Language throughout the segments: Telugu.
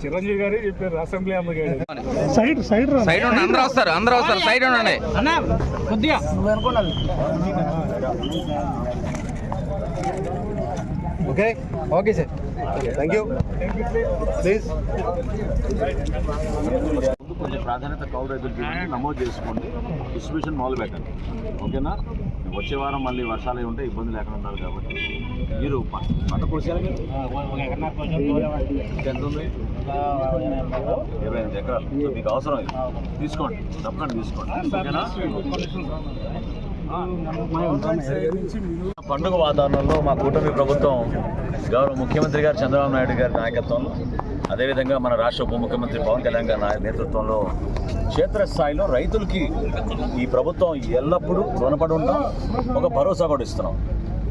చిరంజీవి గారు చెప్పారు అసెంబ్లీ అమ్మగారు సైడ్ సైడ్ సైడ్ ఉండండి అందరూ వస్తారు అందరూ వస్తారు సైడ్ ఉండండి okay okay sir thank you please కొంచెం ప్రాధాన్యత కౌలు రైతులకి నమోదు చేసుకోండి డిస్ట్రిబ్యూషన్ మొదలు పెట్టండి ఓకేనా వచ్చే వారం మళ్ళీ వర్షాలు ఉంటే ఇబ్బంది లేకుండా ఉండాలి కాబట్టి మీరు పంట కోసారు మీరు. ఎంత ఉంది? ఇరవై ఎనిమిది ఎకరాలు. మీకు అవసరం ఇది. తీసుకోండి. తప్పకుండా తీసుకోండి. ఓకేనా? పండుగ వాతావరణంలో మా కూటమి ప్రభుత్వం గౌరవ ముఖ్యమంత్రి గారు చంద్రబాబు నాయుడు గారి నాయకత్వంలో అదేవిధంగా మన రాష్ట్ర ఉప ముఖ్యమంత్రి పవన్ కళ్యాణ్ గారి నాయ- నేతృత్వంలో క్షేత్రస్థాయిలో రైతులకి ఈ ప్రభుత్వం ఎల్లప్పుడూ రుణపడి ఉంటాం. ఒక భరోసా కూడా ఇస్తున్నాం.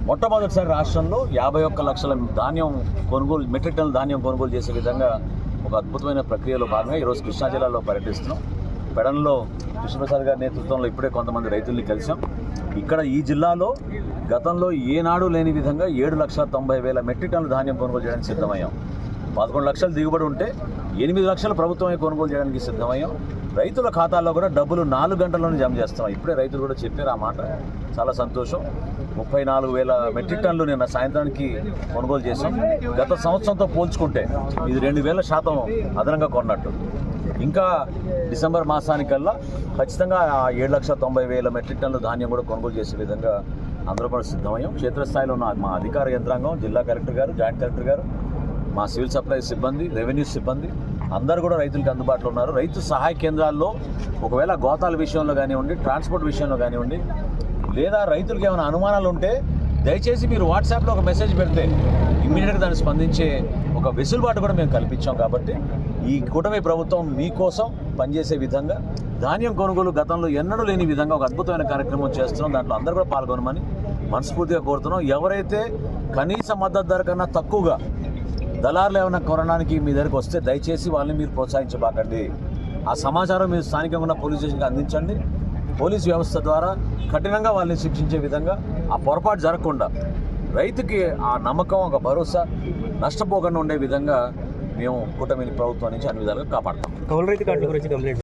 మొట్టమొదటిసారి రాష్ట్రంలో యాభై ఒక్క లక్షల ధాన్యం కొనుగోలు మెట్రిక్ టన్నుల ధాన్యం కొనుగోలు చేసే విధంగా ఒక అద్భుతమైన ప్రక్రియలో భాగంగా ఈరోజు కృష్ణా జిల్లాలో పర్యటిస్తున్నాం. పెడన్లో కృష్ణప్రసాద్ గారి నేతృత్వంలో ఇప్పుడే కొంతమంది రైతుల్ని కలిసాం. ఇక్కడ ఈ జిల్లాలో గతంలో ఏనాడు లేని విధంగా ఏడు లక్షల తొంభై వేల మెట్రిక్ టన్నుల ధాన్యం కొనుగోలు చేయడానికి సిద్ధమయ్యాం. పదకొండు లక్షలు దిగుబడి ఉంటే ఎనిమిది లక్షలు ప్రభుత్వమే కొనుగోలు చేయడానికి సిద్ధమయ్యాం. రైతుల ఖాతాల్లో కూడా డబ్బులు నాలుగు గంటల్లోనే జమ చేస్తున్నాం ఇప్పుడే రైతులు కూడా చెప్పారు ఆ మాట. చాలా సంతోషం. ముప్పై నాలుగు వేల మెట్రిక్ టన్నులు నిన్న సాయంత్రానికి కొనుగోలు చేసాం గత సంవత్సరంతో పోల్చుకుంటే ఇది రెండు వేల శాతం అదనంగా కొన్నట్టు. ఇంకా డిసెంబర్ మాసానికల్లా ఖచ్చితంగా ఆ ఏడు లక్షల తొంభై వేల మెట్రిక్ టన్లు ధాన్యం కూడా కొనుగోలు చేసే విధంగా అందరూ కూడా సిద్ధమయ్యాం. క్షేత్రస్థాయిలో ఉన్న మా అధికార యంత్రాంగం జిల్లా కలెక్టర్ గారు జాయింట్ కలెక్టర్ గారు మా సివిల్ సప్లై సిబ్బంది రెవెన్యూ సిబ్బంది అందరూ కూడా రైతులకు అందుబాటులో ఉన్నారు. రైతు సహాయ కేంద్రాల్లో ఒకవేళ గోతాల విషయంలో కానివ్వండి ట్రాన్స్పోర్ట్ విషయంలో కానివ్వండి లేదా రైతులకు ఏమైనా అనుమానాలు ఉంటే దయచేసి మీరు వాట్సాప్లో ఒక మెసేజ్ పెడితే ఇమ్మీడియట్గా దాన్ని స్పందించే ఒక వెసులుబాటు కూడా మేము కల్పించాం కాబట్టి ఈ కూటమి ప్రభుత్వం మీకోసం పనిచేసే విధంగా ధాన్యం కొనుగోలు గతంలో ఎన్నడూ లేని విధంగా ఒక అద్భుతమైన కార్యక్రమం చేస్తున్నాం. దాంట్లో అందరూ కూడా పాల్గొనమని మనస్ఫూర్తిగా కోరుతున్నాం. ఎవరైతే కనీస మద్దతు ధర కన్నా తక్కువగా దళారులు ఏమైనా కొనడానికి మీ దగ్గరికి వస్తే దయచేసి వాళ్ళని మీరు ప్రోత్సహించబాకండి. ఆ సమాచారం మీరు స్థానికంగా ఉన్న పోలీస్ స్టేషన్కి అందించండి. పోలీస్ వ్యవస్థ ద్వారా కఠినంగా వాళ్ళని శిక్షించే విధంగా ఆ పొరపాటు జరగకుండా రైతుకి ఆ నమ్మకం ఒక భరోసా నష్టపోకుండా ఉండే విధంగా మేము కూటమి ప్రభుత్వం నుంచి అన్ని విధాలుగా కాపాడతాం. కౌలు రైతు కార్డుల గురించి కంప్లైంట్